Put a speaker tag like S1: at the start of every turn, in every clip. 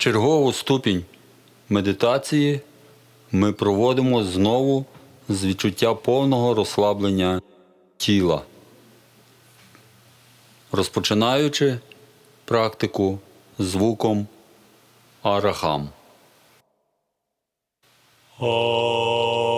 S1: Чергову ступінь медитації ми проводимо знову з відчуття повного розслаблення тіла. Розпочинаючи практику звуком арахам. Арахам.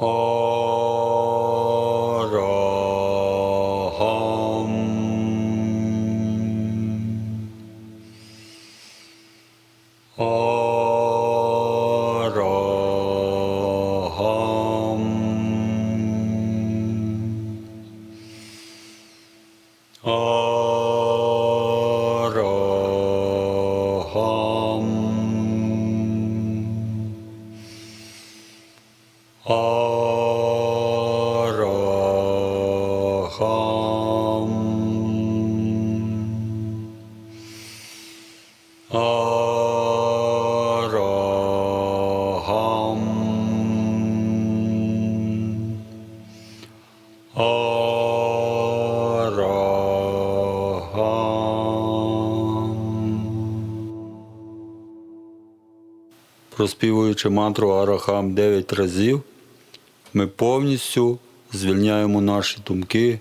S1: Oh. Проспівуючи мантру Арахам 9 разів, ми повністю звільняємо наші думки.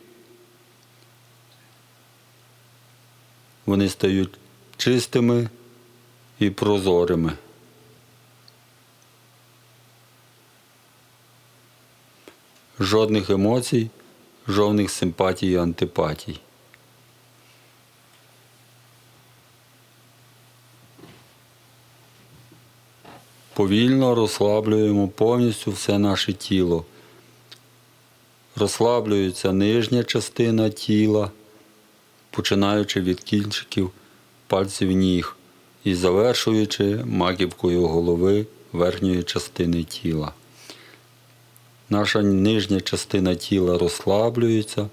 S1: Вони стають чистими і прозорими. Жодних емоцій, жодних симпатій і антипатій. Повільно розслаблюємо повністю все наше тіло. Розслаблюється нижня частина тіла, починаючи від кінчиків пальців ніг і завершуючи маківкою голови верхньої частини тіла. Наша нижня частина тіла розслаблюється,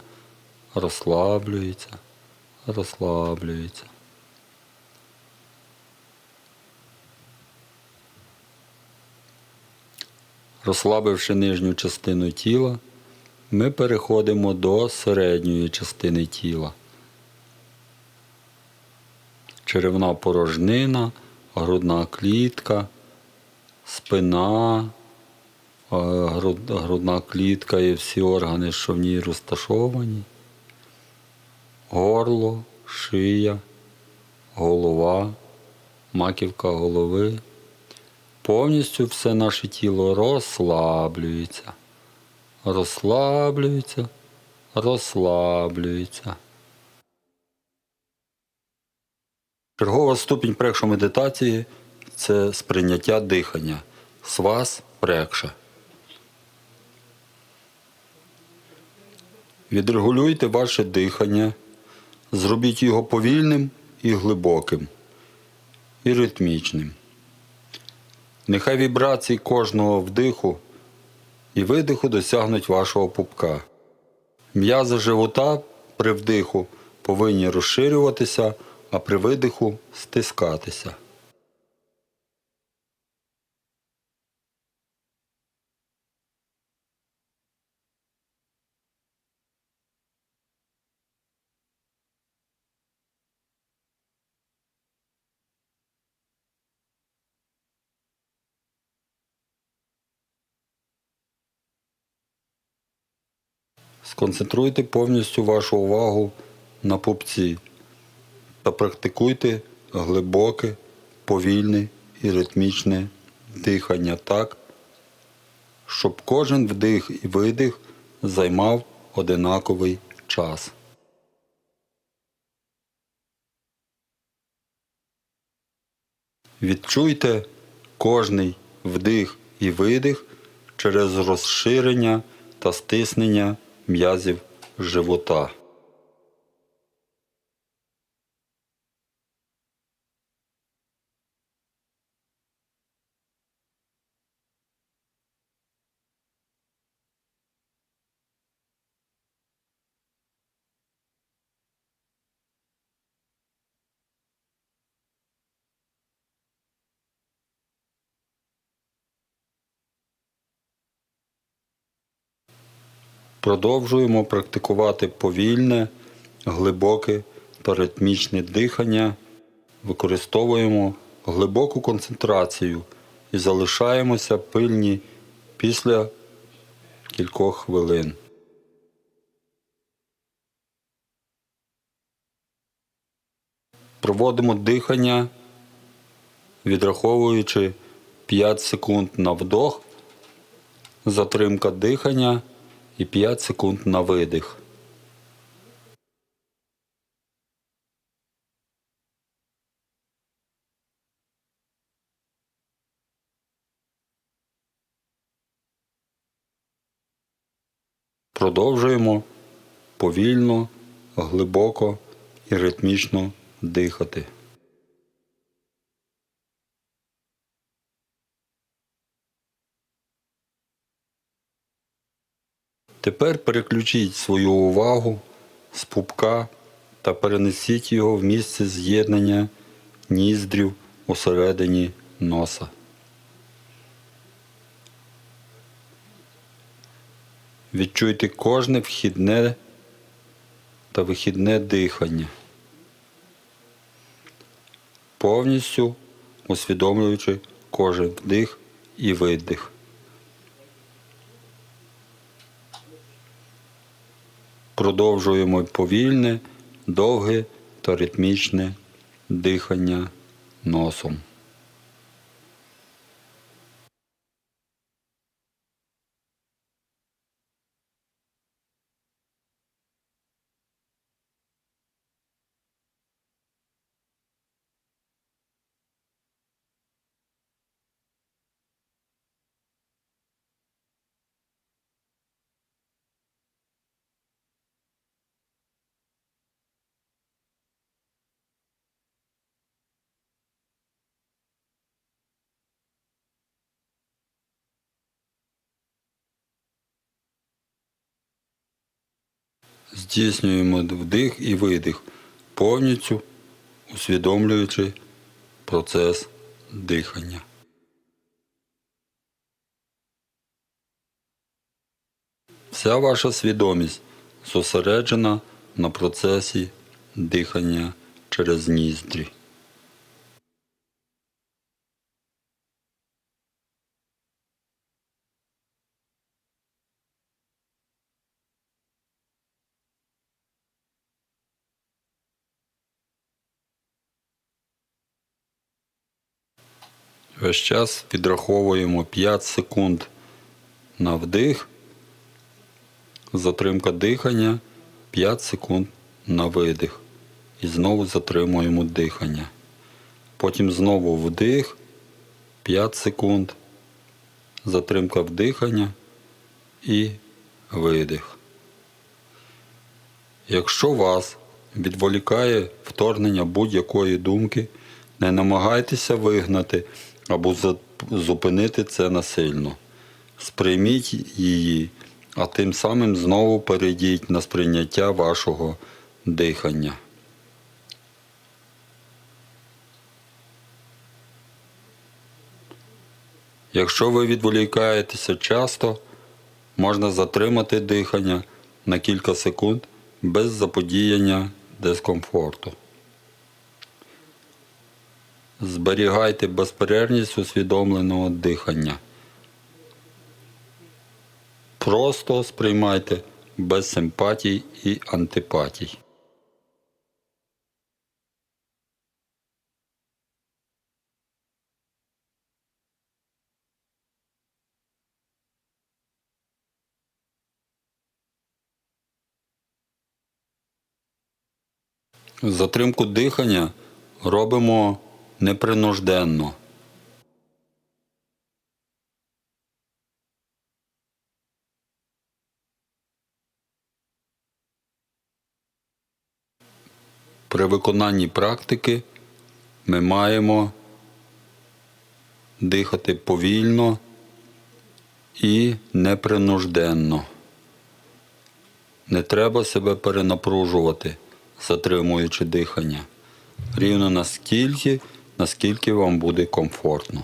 S1: розслаблюється, розслаблюється. Розслабивши нижню частину тіла, ми переходимо до середньої частини тіла. Черевна порожнина, грудна клітка, спина, е, грудна клітка і всі органи, що в ній розташовані, горло, шия, голова, маківка голови. Повністю все наше тіло розслаблюється, розслаблюється, розслаблюється. Чергова ступінь прекша медитації це сприйняття дихання. Свас прекша. Відрегулюйте ваше дихання, зробіть його повільним і глибоким, і ритмічним. Нехай вібрації кожного вдиху і видиху досягнуть вашого пупка. М'язи живота при вдиху повинні розширюватися, а при видиху стискатися. Сконцентруйте повністю вашу увагу на пупці та практикуйте глибоке, повільне і ритмічне дихання так, щоб кожен вдих і видих займав одинаковий час. Відчуйте кожний вдих і видих через розширення та стиснення м'язів живота. Продовжуємо практикувати повільне, глибоке та ритмічне дихання. Використовуємо глибоку концентрацію і залишаємося пильні після кількох хвилин. Проводимо дихання, відраховуючи 5 секунд на вдох, затримка дихання і 5 секунд на видих. Продовжуємо повільно, глибоко і ритмічно дихати. Тепер переключіть свою увагу з пупка та перенесіть його в місце з'єднання ніздрів усередині носа. Відчуйте кожне вхідне та вихідне дихання, повністю усвідомлюючи кожен вдих і видих. Продовжуємо повільне, довге та ритмічне дихання носом. Здійснюємо вдих і видих, повністю усвідомлюючи процес дихання. Вся ваша свідомість зосереджена на процесі дихання через ніздрі. Весь час відраховуємо 5 секунд на вдих, затримка дихання 5 секунд на видих. І знову затримуємо дихання. Потім знову вдих 5 секунд, затримка вдихання і видих. Якщо вас відволікає вторгнення будь-якої думки, не намагайтеся вигнати або зупинити це насильно. Сприйміть її, а тим самим знову перейдіть на сприйняття вашого дихання. Якщо ви відволікаєтеся часто, можна затримати дихання на кілька секунд без заподіяння дискомфорту. Зберігайте безперервність усвідомленого дихання. Просто сприймайте без симпатій і антипатій. Затримку дихання робимо непринужденно. При виконанні практики ми маємо дихати повільно і непринужденно. Не треба себе перенапружувати, затримуючи дихання. Рівно настільки, наскільки вам буде комфортно.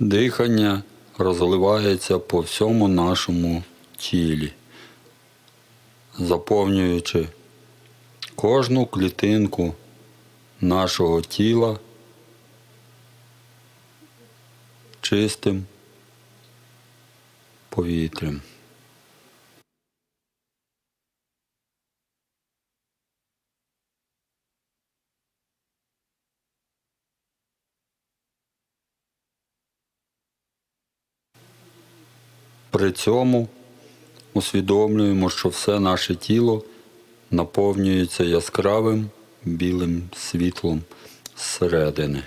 S1: Дихання розливається по всьому нашому тілі, заповнюючи кожну клітинку нашого тіла чистим повітрям. При цьому усвідомлюємо, що все наше тіло наповнюється яскравим білим світлом зсередини.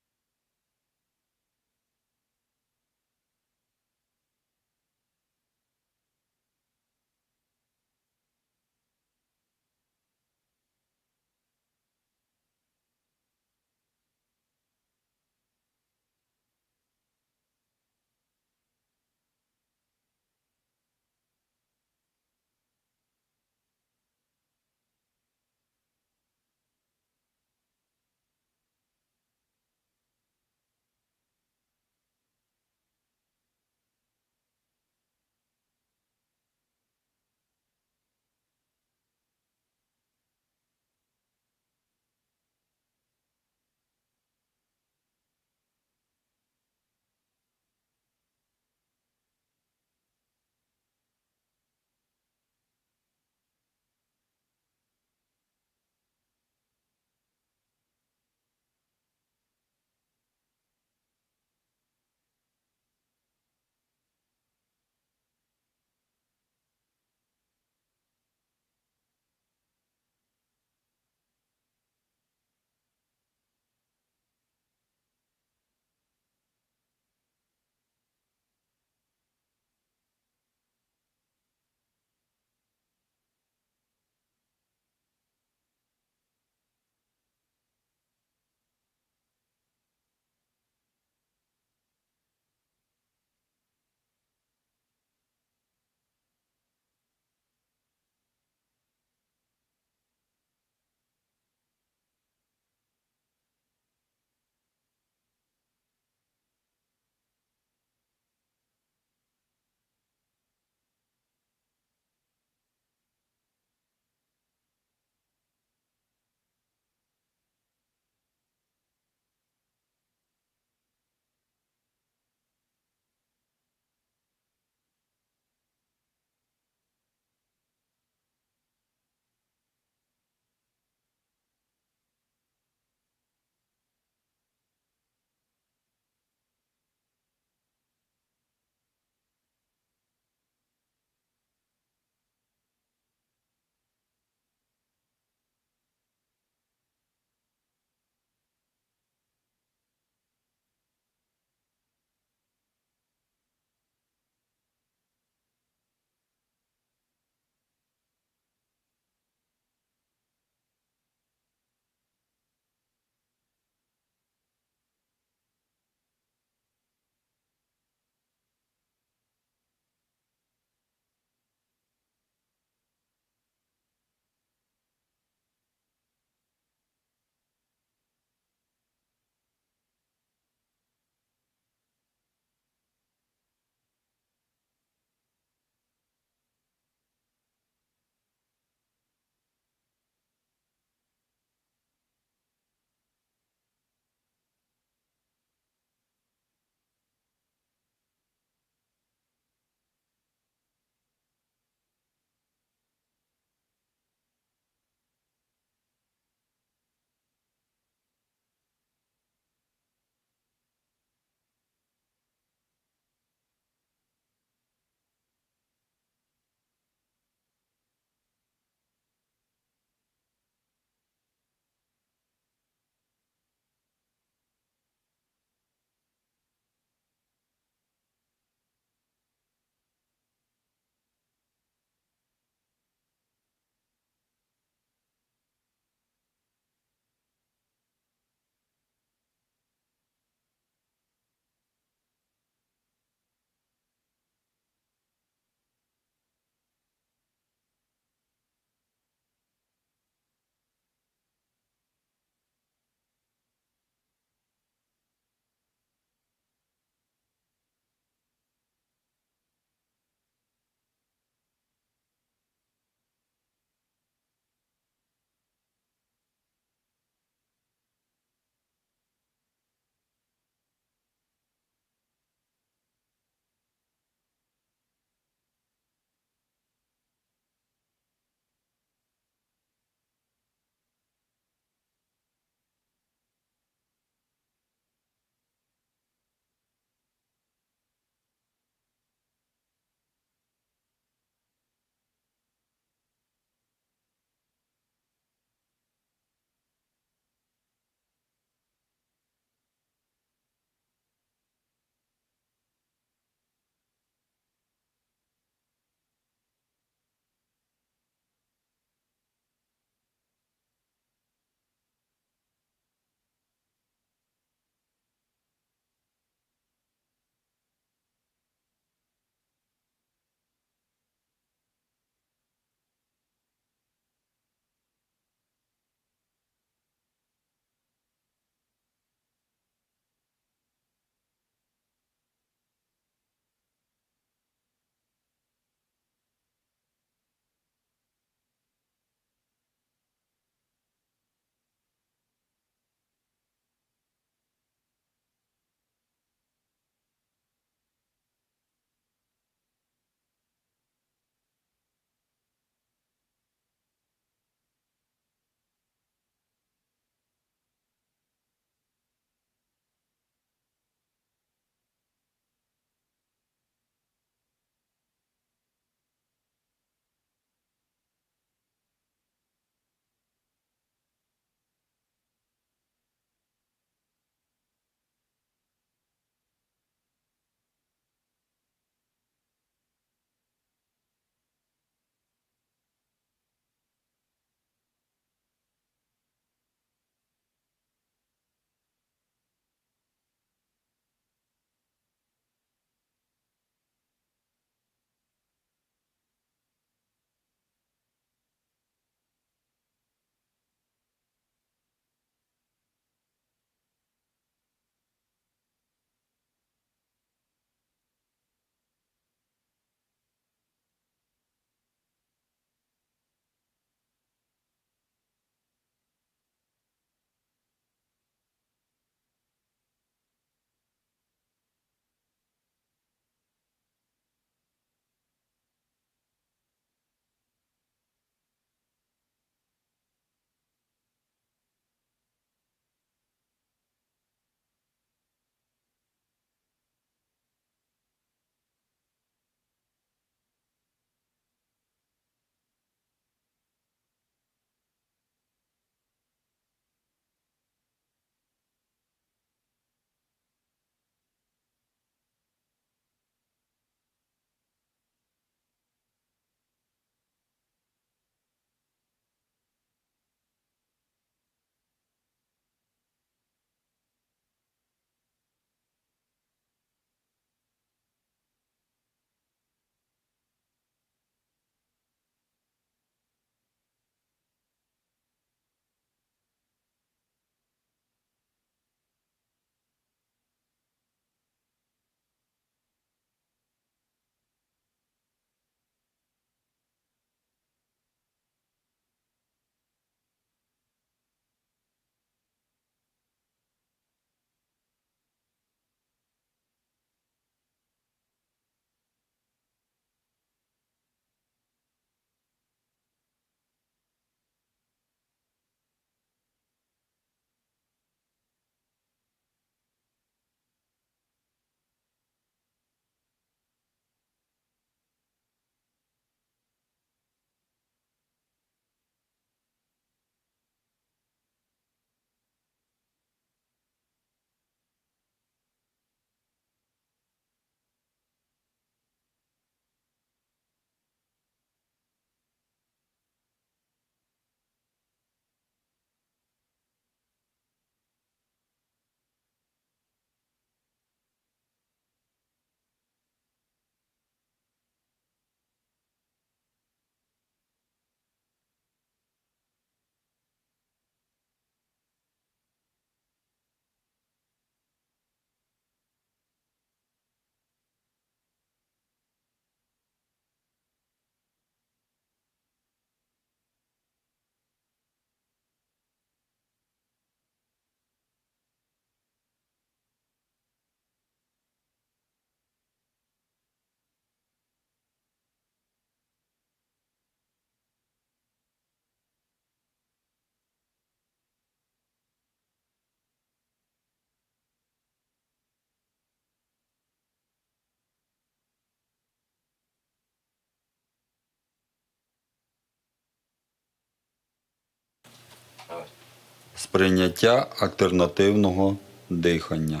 S1: Сприйняття альтернативного дихання.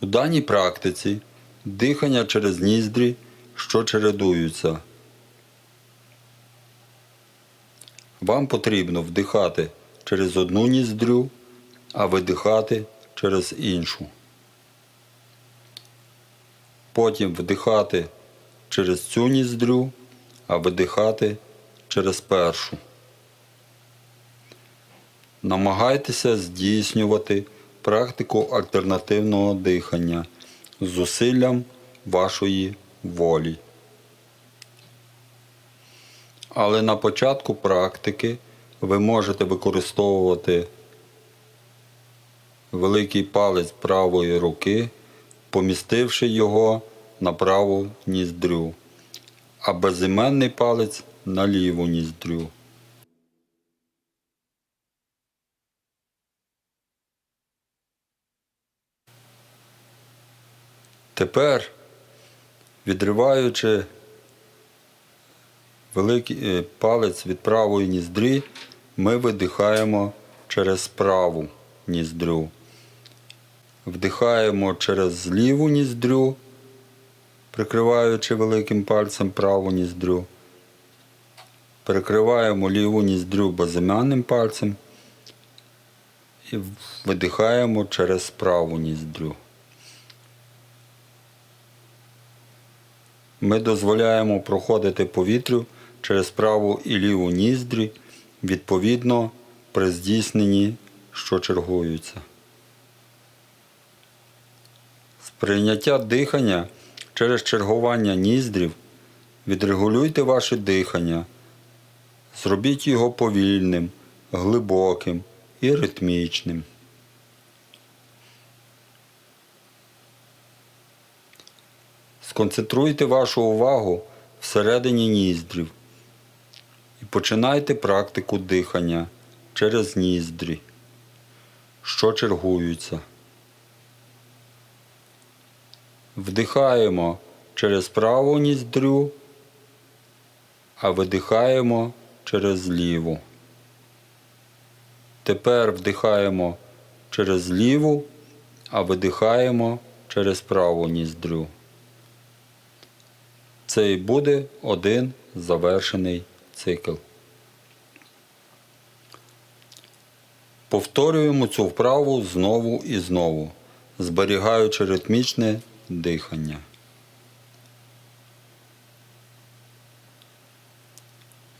S1: У даній практиці дихання через ніздрі, що чередуються. Вам потрібно вдихати через одну ніздрю, а видихати через іншу. Потім вдихати через цю ніздрю, а видихати через першу. Намагайтеся здійснювати практику альтернативного дихання з зусиллям вашої волі. Але на початку практики ви можете використовувати великий палець правої руки, помістивши його на праву ніздрю, а безіменний палець на ліву ніздрю. Тепер, відриваючи великий е, палець від правої ніздрі, ми видихаємо через праву ніздрю. Вдихаємо через ліву ніздрю, прикриваючи великим пальцем праву ніздрю. Перекриваємо ліву ніздрю безім'янним пальцем і видихаємо через праву ніздрю. Ми дозволяємо проходити повітрю через праву і ліву ніздрі, відповідно при здійсненні, що чергуються. Сприйняття дихання через чергування ніздрів відрегулюйте ваше дихання, зробіть його повільним, глибоким і ритмічним. Сконцентруйте вашу увагу всередині ніздрів і починайте практику дихання через ніздрі, що чергуються. Вдихаємо через праву ніздрю, а видихаємо через ліву. Тепер вдихаємо через ліву, а видихаємо через праву ніздрю. Це і буде один завершений цикл. Повторюємо цю вправу знову і знову, зберігаючи ритмічне дихання.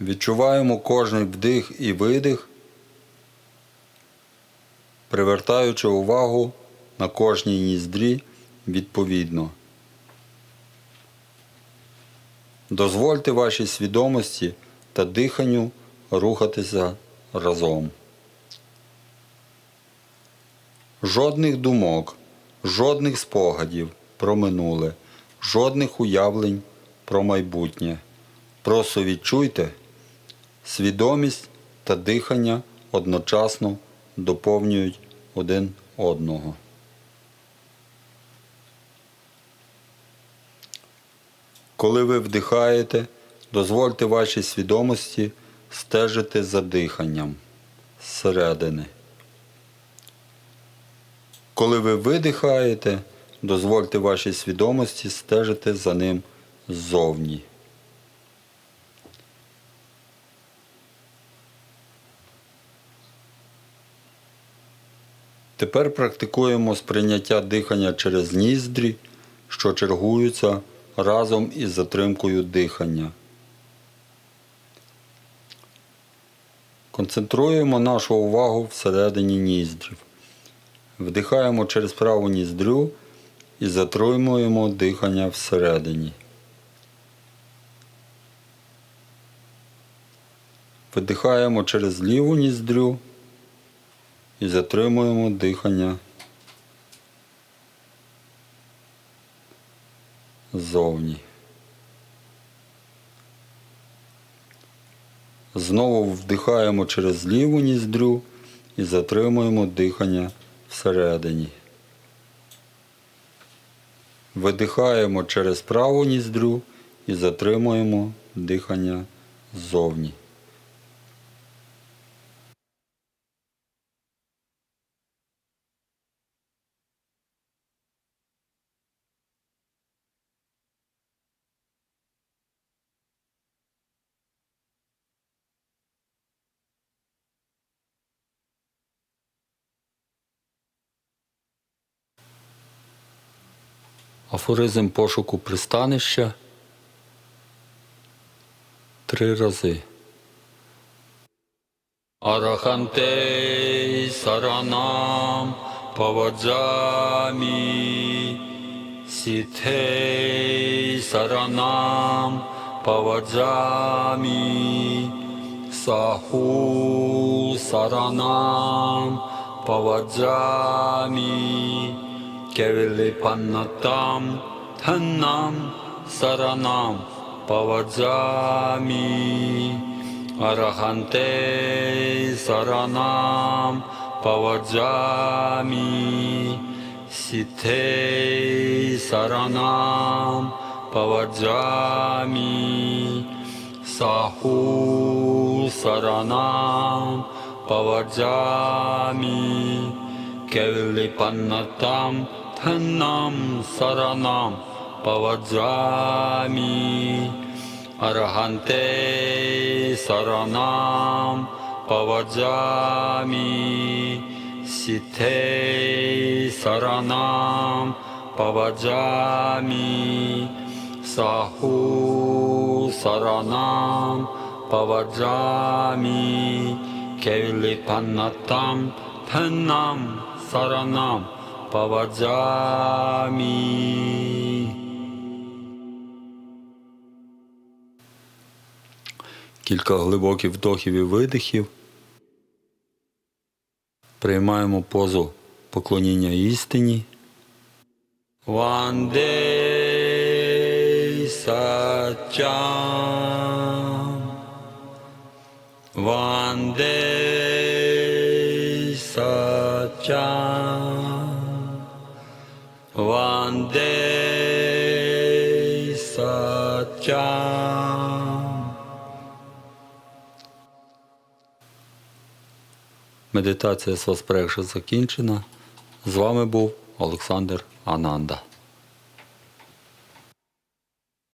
S1: Відчуваємо кожний вдих і видих, привертаючи увагу на кожній ніздрі відповідно. Дозвольте вашій свідомості та диханню рухатися разом. Жодних думок, жодних спогадів про минуле, жодних уявлень про майбутнє. Просто відчуйте, свідомість та дихання одночасно доповнюють один одного. Коли ви вдихаєте, дозвольте вашій свідомості стежити за диханням зсередини. Коли ви видихаєте, дозвольте вашій свідомості стежити за ним ззовні. Тепер практикуємо сприйняття дихання через ніздрі, що чергуються разом із затримкою дихання. Концентруємо нашу увагу всередині ніздрів. Вдихаємо через праву ніздрю і затримуємо дихання всередині. Видихаємо через ліву ніздрю і затримуємо дихання ззовні. Знову вдихаємо через ліву ніздрю і затримуємо дихання всередині. Видихаємо через праву ніздрю і затримуємо дихання ззовні. Афоризм пошуку пристанища три рази. Арахантей саранам паваджамі, сітей саранам паваджамі, саху саранам паваджамі, कविल्लिपन्नतां धन्नां शरणां पवजामि। अर्हन्ते शरणां पवजामि। सिद्धे शरणां पवजामि। साहु शरणं पवजामि। कविल्पन्नताम् फन्नं शरणं पवज्रामि अर्हन्ते शरणं पवजामि सिद्धे शरणं पवजामि साहुशरणं पवजामि केलि फन्नतं फन्नं शरणं паваджамі. Кілька глибоких вдохів і видихів. Приймаємо позу поклоніння істині. Вандей сачам. Вандей сачам. Вандей сачам. Медитація з Воспрегша закінчена. З вами був Олександр Ананда.